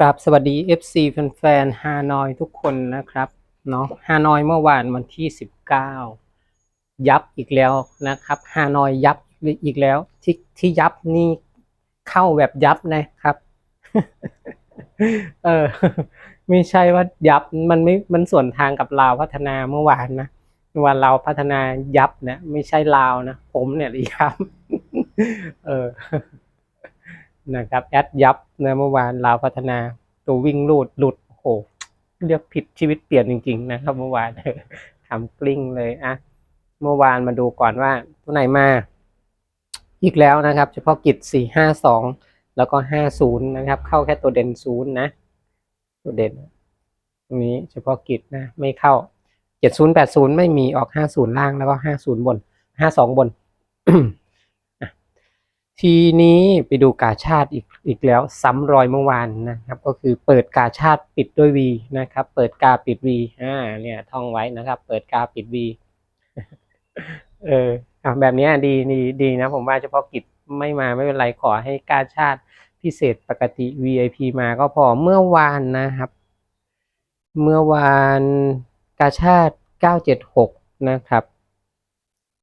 กราบสวัสดี FC แฟนๆฮานอยทุกคนนะครับเนาะฮานอยเมื่อวานวันที่ 19 ยับอีกแล้วนะครับฮานอยยับอีกแล้วที่ที่ยับนี่เข้าแบบยับนะครับเออไม่ใช่ว่ายับมันไม่มันส่วนทางกับลาวพัฒนาเมื่อวานนะเมื่อวานเราพัฒนายับนะไม่ใช่ลาวนะผมเนี่ยยับเออ นะครับแอดยับนะเมื่อวานลาวพัฒนาตัววิ่งลูดหลุดโอ้โหเรียกผิดชีวิตเปลี่ยนจริง ๆ นะครับ เมื่อวานทำกลิ้งเลยอะเมื่อวานมาดูก่อนว่าตัวไหนมา อีกแล้วนะครับ เฉพาะกิจสี่ห้าสองแล้วก็ห้าศูนย์นะครับ เข้าแค่ตัวเด่นศูนย์นะ ตัวเด่น ตรงนี้เฉพาะกิจนะ ไม่เข้าเจ็ดศูนย์แปดศูนย์ไม่มีออกห้าศูนย์ล่างแล้วก็ห้าศูนย์บนห้าสองบน ทีนี้ไปดูกาชาติอีกอีกแล้วซ้ำรอยเมื่อวานนะครับ ก็คือเปิดกาชาติปิดด้วย V นะครับ เปิดกาปิด V อ่าเนี่ยท่องไว้นะครับ เปิดกาปิด V เออแบบนี้ดีดีดีนะ ผมว่าเฉพาะกิจไม่มาไม่เป็นไรขอให้กาชาติพิเศษปกติ VIP มาก็พอเมื่อวานนะครับ เมื่อวานกาชาติ976 นะครับ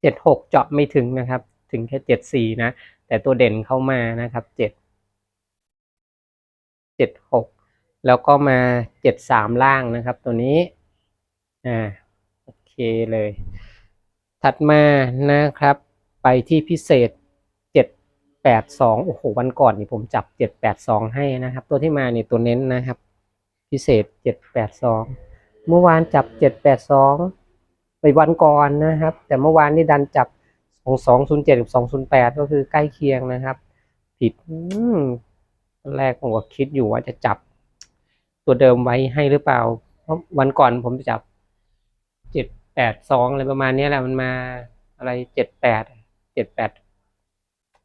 76 เจาะไม่ถึงนะครับ ถึงแค่74นะ แต่ตัวเด่นเข้ามานะครับ7 76แล้วก็มา73ล่างนะครับตัวนี้อ่าโอเคเลย ถัดมานะครับไปที่พิเศษ782โอ้โหวันก่อนนี่ผมจับ782ให้นะครับ ตัวที่มานี่ตัวเน้นนะครับ พิเศษ782เมื่อวานจับ782ไปวันก่อนนะครับ แต่เมื่อวานนี่ดันจับ 2207กับ208ก็คือใกล้เคียงนะครับ ผิดแรกผมก็คิดอยู่ว่าจะจับ ตัวเดิมไว้ให้หรือเปล่า เพราะวันก่อนผมจะจับ782อะไรประมาณนี้แหละมันมาอะไร78 78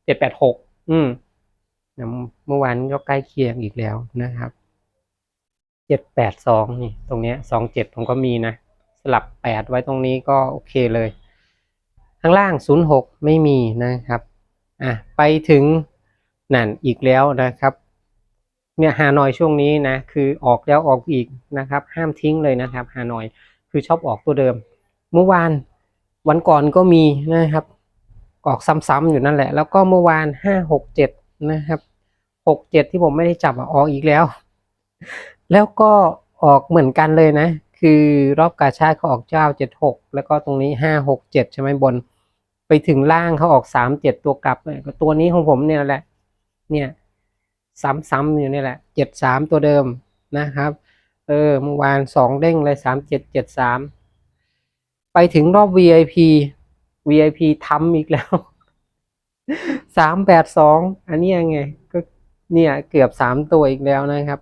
786อืมเมื่อวานก็ใกล้เคียงอีกแล้วนะครับเจ็ดแปดสองนี่ ตรงเนี้ยสองเจ็ดผมก็มีนะ สลับแปดไว้ตรงนี้ก็โอเคเลย ข้างล่างศูนย์หกไม่มีนะครับอะไปถึงนั่นอีกแล้วนะครับเนี่ยฮานอยช่วงนี้นะคือออกแล้วออกอีกนะครับ ห้ามทิ้งเลยนะครับฮานอยคือชอบออกตัวเดิม เมื่อวานวันก่อนก็มีนะครับ ออกซ้ำๆอยู่นั่นแหละ แล้วก็เมื่อวานห้าหกเจ็ดนะครับหกเจ็ดที่ผมไม่ได้จับออกอีกแล้ว แล้วก็ออกเหมือนกันเลยนะ คือรอบกาชาติเขาออกเจ้าเจ็ดหกแล้วก็ตรงนี้ห้าหกเจ็ดใช่ไหมบน ไปถึงล่างเขาออกสามเจ็ดตัวกลับตัวนี้ของผมเนี่ยแหละ เนี่ย ซ้ำๆอยู่นี่แหละเจ็ดสามตัวเดิมนะครับ เออเมื่อวานสองเด้งเลยสามเจ็ดเจ็ดสามไปถึงรอบ VIP VIP ทำอีกแล้วสามแปดสองอันนี้ยังไง ก็เนี่ยเกือบสามตัวอีกแล้วนะครับ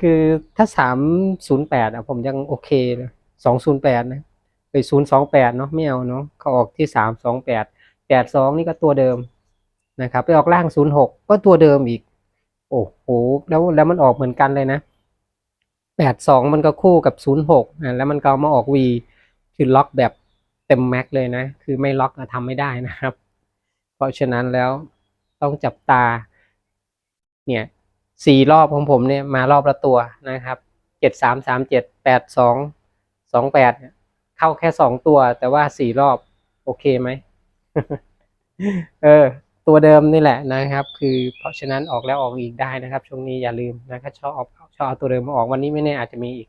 คือถ้าสามศูนย์แปดอะผมยังโอเคเลยสองศูนย์แปดนะไปศูนย์สองแปดเนาะไม่เอาเนาะเขาออกที่สามสองแปดแปดสองนี่ก็ตัวเดิมนะครับ ไปออกล่างศูนย์หกก็ตัวเดิมอีก โอ้โหแล้วแล้วมันออกเหมือนกันเลยนะแปดสองมันก็คู่กับศูนย์หกอะแล้วมันก็มาออกวีคือล็อกแบบเต็มแม็กเลยนะ คือไม่ล็อกทำไม่ได้นะครับ เพราะฉะนั้นแล้วต้องจับตาเนี่ย สี่รอบของผมเนี่ยมารอบละตัวนะครับเจ็ดสามสามเจ็ดแปดสองสองแปดเข้าแค่สองตัว แต่ว่าสี่รอบ โอเคไหมเออ ตัวเดิมนี่แหละนะครับ คือเพราะฉะนั้นออกแล้วออกอีกได้นะครับ ช่วงนี้อย่าลืมนะครับชอบเอาชอบเอาตัวเดิมมาออกวันนี้ไม่แน่อาจจะมีอีก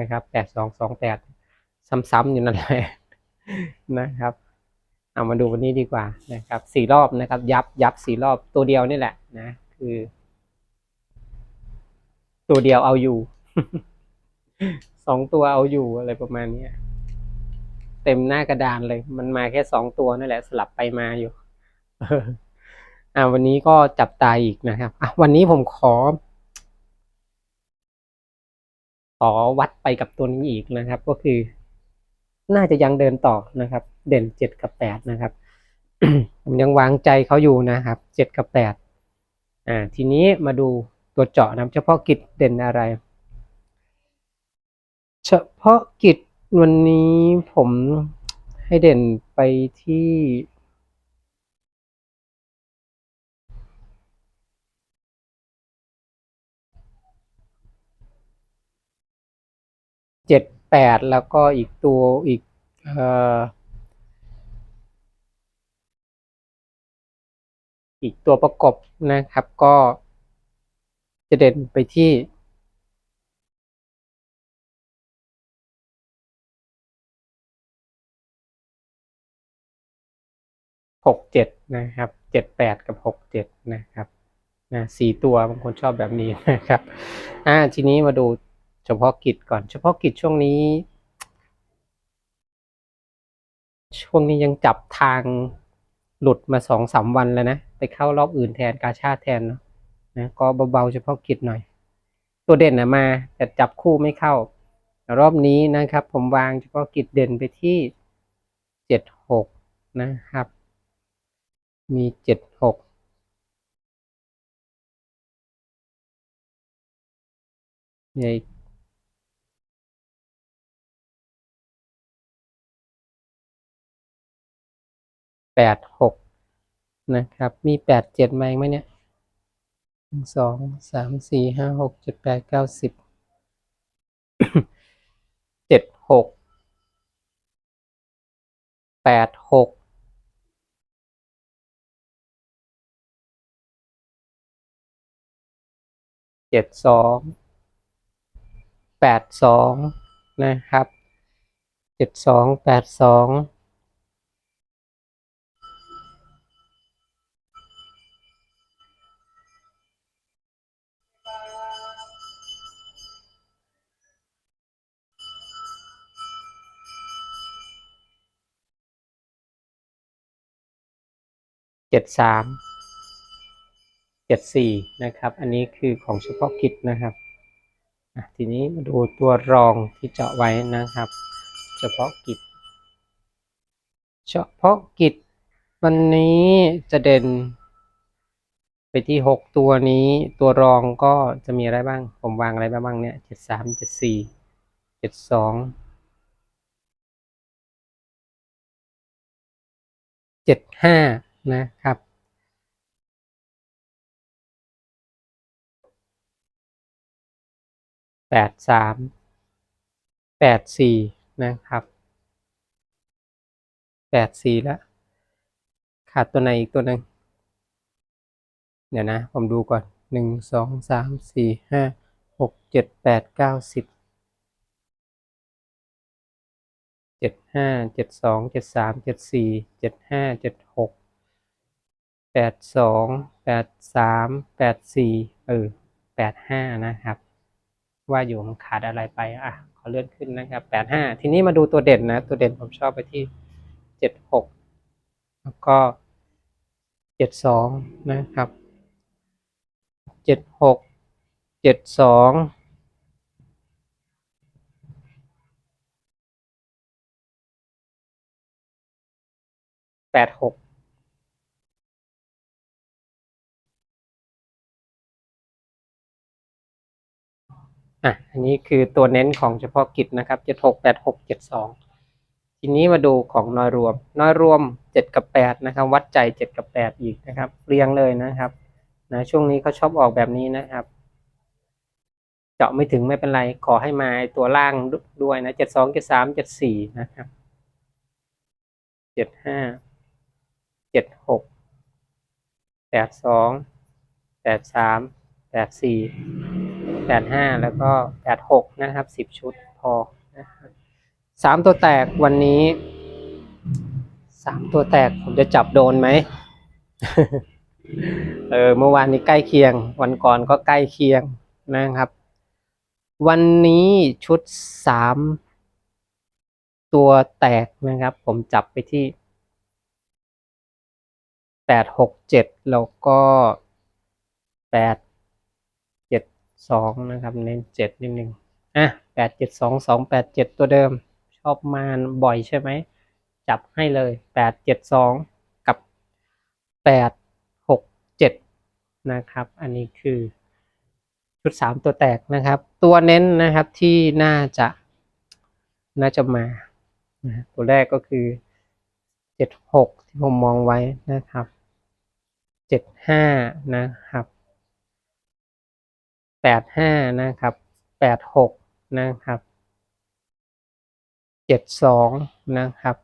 นะครับแปดสองสองแปดซ้ำๆอยู่นั่นแหละนะครับเอามาดูวันนี้ดีกว่านะครับสี่รอบนะครับ ยับยับสี่รอบตัวเดียวนี่แหละนะ คือ ตัวเดียวเอาอยู่ สองตัวเอาอยู่อะไรประมาณนี้เต็มหน้ากระดานเลย มันมาแค่สองตัวนั่นแหละสลับไปมาอยู่อออ่าวันนี้ก็จับตาอีกนะครับอะวันนี้ผมขอ ขอวัดไปกับตัวนี้อีกนะครับ ก็คือ น่าจะยังเดินต่อนะครับ เด่นเจ็ดกับแปดนะครับผมยังวางใจเขาอยู่นะครับเจ็ดกับแปดอ่า ทีนี้มาดู ตัวเจาะนะเฉพาะกิจเด่นอะไร เฉพาะกิจวันนี้ผมให้เด่นไปที่เจ็ดแปดแล้วก็อีกตัวอีกอีกตัวประกอบนะครับก็ จะเด่นไปที่หกเจ็ดนะครับเจ็ดแปดกับหกเจ็ดนะครับนะสี่ตัวบางคนชอบแบบนี้นะครับอ่าทีนี้มาดูเฉพาะกิจก่อน เฉพาะกิจช่วงนี้ ช่วงนี้ยังจับทางหลุดมาสองสามวันแล้วนะ ไปเข้ารอบอื่นแทนกาชาติแทนเนาะ นะก็เบาๆเฉพาะกิจหน่อย ตัวเด่นนะมาแต่จับคู่ไม่เข้า รอบนี้นะครับ ผมวางเฉพาะกิจเด่นไปที่เจ็ดหกนะครับ มีเจ็ดหกในแปดหกนะครับ มีแปดเจ็ดมาเอีกไหมเนี่ย หนึ่งสองสามสี่ห้าหกเจ็ดแปดเก้าสิบเจ็ดหกแปดหกเจ็ดสองแปดสองนะครับเจ็ดสองแปดสอง เจ็ดสามเจ็ดสี่นะครับ อันนี้คือของเฉพาะกิจนะครับทีนี้มาดูตัวรองที่เจาะไว้นะครับ เฉพาะกิจ เฉพาะกิจ วันนี้จะเด่น ไปที่หกตัวนี้ตัวรองก็จะมีอะไรบ้าง ผมวางอะไรบ้างเนี่ยเจ็ดสามเจ็ดสี่เจ็ดสองเจ็ดห้า นะครับ แปดสาม แปดสี่นะครับ แปดสี่แล้วขาดตัวไหนอีกตัวหนึ่งเดี๋ยวนะ ผมดูก่อนหนึ่งสองสามสี่ห้าหกเจ็ดแปดเก้าสิบเจ็ดห้าเจ็ดสองเจ็ดสามเจ็ดสี่เจ็ดห้าเจ็ดหก ปดสองแปดสามแปดสี่เออแปดห้านะครับ ว่าอยู่มันขาดอะไรไปอะขอเลื่อนขึ้นนะครับแปดห้าทีนี้มาดูตัวเด่นนะ ตัวเด่นผมชอบไปที่เจ็ดหกแล้วก็เจ็ดสองนะครับเจ็ดหกเจ็ดสองแปดหก อะอันนี้คือตัวเน้นของเฉพาะกิจนะครับเจ็ดหกแปดหกเจ็ดสองทีนี้มาดูของน้อยรวม น้อยรวมเจ็ดกับแปดนะครับ วัดใจเจ็ดกับแปดอีกนะครับ เรียงเลยนะครับนะช่วงนี้เขาชอบออกแบบนี้นะครับ เจาะไม่ถึงไม่เป็นไร ขอให้มาตัวล่างด้วยนะเจ็ดสองเจ็ดสามเจ็ดสี่นะครับเจ็ดห้าเจ็ดหกแปดสองแปดสามแปดสี่ แปดห้าแล้วก็แปดหกนะครับสิบชุดพอนะครับสามตัวแตกวันนี้สามตัวแตกผมจะจับโดนไหมเออเมื่อวานนี้ใกล้เคียง วันก่อนก็ใกล้เคียงนะครับ วันนี้ชุดสามตัวแตกนะครับ ผมจับไปที่แปดหกเจ็ดแล้วก็แปดเจ็ด สองนะครับ เน้นเจ็ดนิดนึงอะแปดเจ็ดสองสองแปดเจ็ดตัวเดิม ชอบมาบ่อยใช่ไหม จับให้เลยแปดเจ็ดสองกับแปดหกเจ็ดนะครับ อันนี้คือชุดสามตัวแตกนะครับ ตัวเน้นนะครับที่น่าจะน่าจะมาตัวแรกก็คือเจ็ดหกที่ผมมองไว้นะครับเจ็ดห้านะครับ แปดห้านะครับแปดหกนะครับเจ็ดสองนะครับ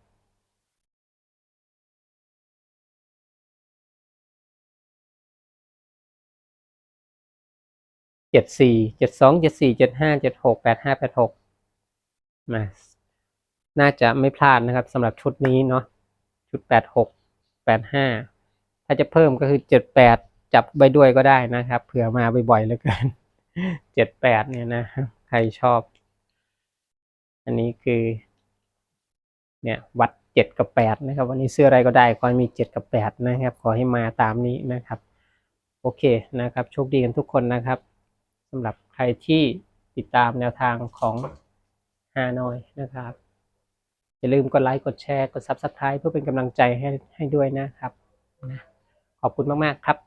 เจ็ดสี่เจ็ดสองเจ็ดสี่เจ็ดห้าเจ็ดหกแปดห้าแปดหกนะน่าจะไม่พลาดนะครับสำหรับชุดนี้เนาะชุดแปดหกแปดห้าถ้าจะเพิ่มก็คือเจ็ดแปดจับไปด้วยก็ได้นะครับเผื่อมาบ่อยๆเหลือเกิน เจ็ดแปดเนี่ยนะ ใครชอบ อันนี้คือ เนี่ย วัดเจ็ดกับแปดนะครับ วันนี้ซื้ออะไรก็ได้ขอให้มีเจ็ดกับแปดนะครับ ขอให้มาตามนี้นะครับ โอเคนะครับ โชคดีกันทุกคนนะครับสำหรับใครที่ติดตามแนวทางของฮานอยนะครับ อย่าลืมกดไลค์กดแชร์กด Subscribe เพื่อเป็นกำลังใจให้ให้ด้วยนะครับนะขอบคุณมาก ๆ ครับ